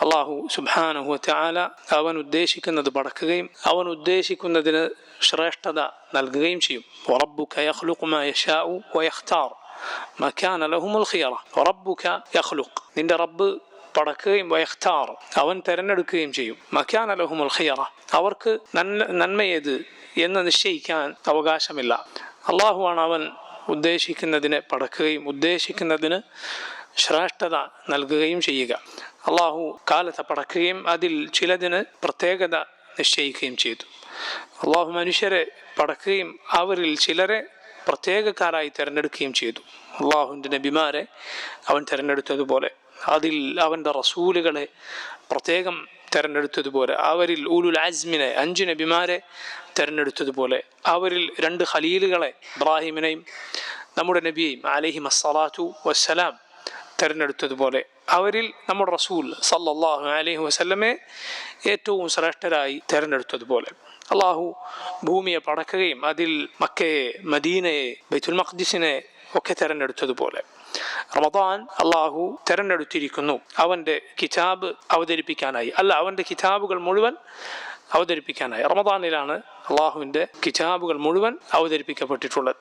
അള്ളാഹു സുബാനഹു ചാല അവൻ ഉദ്ദേശിക്കുന്നത് പടക്കുകയും അവൻ ഉദ്ദേശിക്കുന്നതിന് ശ്രേഷ്ഠത നൽകുകയും ചെയ്യും. റബ്ബുക യഖ്ലുഖു മാ യശാഉ വയഖ്താർ. മക്കാന ലഹുമുൽ ഖിയറ. റബ്ബുക യഖ്ലുഖ്. നിന്റെ റബ്ബ് പടക്കുകയും വയഖ്താർ. അവൻ തിരഞ്ഞെടുക്കുകയും ചെയ്യും. മക്കാന ലഹുമുൽ ഖിയറ. അവർക്ക് നന്മ നന്മയേത് എന്ന് നിശ്ചയിക്കാൻ അവകാശമില്ല. അള്ളാഹുവാണ് അവൻ ഉദ്ദേശിക്കുന്നതിനെ പടക്കുകയും ഉദ്ദേശിക്കുന്നതിന് ശ്രേഷ്ഠത നൽകുകയും ചെയ്യുക. അള്ളാഹു കാലത്ത് പടക്കുകയും അതിൽ ചിലതിന് പ്രത്യേകത നിശ്ചയിക്കുകയും ചെയ്തു. അള്ളാഹു മനുഷ്യരെ പടക്കുകയും അവരിൽ ചിലരെ പ്രത്യേകക്കാരായി തിരഞ്ഞെടുക്കുകയും ചെയ്തു. അള്ളാഹുവിന്റെ നബിമാരെ അവൻ തിരഞ്ഞെടുത്തതുപോലെ അതിൽ അവന്റെ റസൂലുകളെ പ്രത്യേകം തിരഞ്ഞെടുത്തതുപോലെ അവരിൽ ഉലുൽ അസ്മിനെ അഞ്ച് നബിമാരെ തിരഞ്ഞെടുത്തതുപോലെ അവരിൽ രണ്ട് ഖലീലുകളെ ഇബ്രാഹിമിനെയും നമ്മുടെ നബിയെയും അലഹിം അസ്സലാത്തു വസ്സലാം തിരഞ്ഞെടുത്തതുപോലെ അവരിൽ നമ്മുടെ റസൂൽ സല്ലാഹു അലൈഹി വസ്ലമെ ഏറ്റവും ശ്രേഷ്ഠരായി തിരഞ്ഞെടുത്തതുപോലെ. അള്ളാഹു ഭൂമിയെ പടക്കുകയും അതിൽ മക്കയെ മദീനയെ ബൈത്തുൽ മഖ്ദിസിനെ ഒക്കെ തിരഞ്ഞെടുത്തതുപോലെ. റമദാൻ അള്ളാഹു തിരഞ്ഞെടുത്തിരിക്കുന്നു. അവന്റെ കിതാബ് അവതരിപ്പിക്കാനായി. അല്ല അവന്റെ കിതാബുകൾ മുഴുവൻ അവതരിപ്പിക്കാനായി. റമദാനിലാണ് അള്ളാഹുവിന്റെ കിതാബുകൾ മുഴുവൻ അവതരിപ്പിക്കപ്പെട്ടിട്ടുള്ളത്.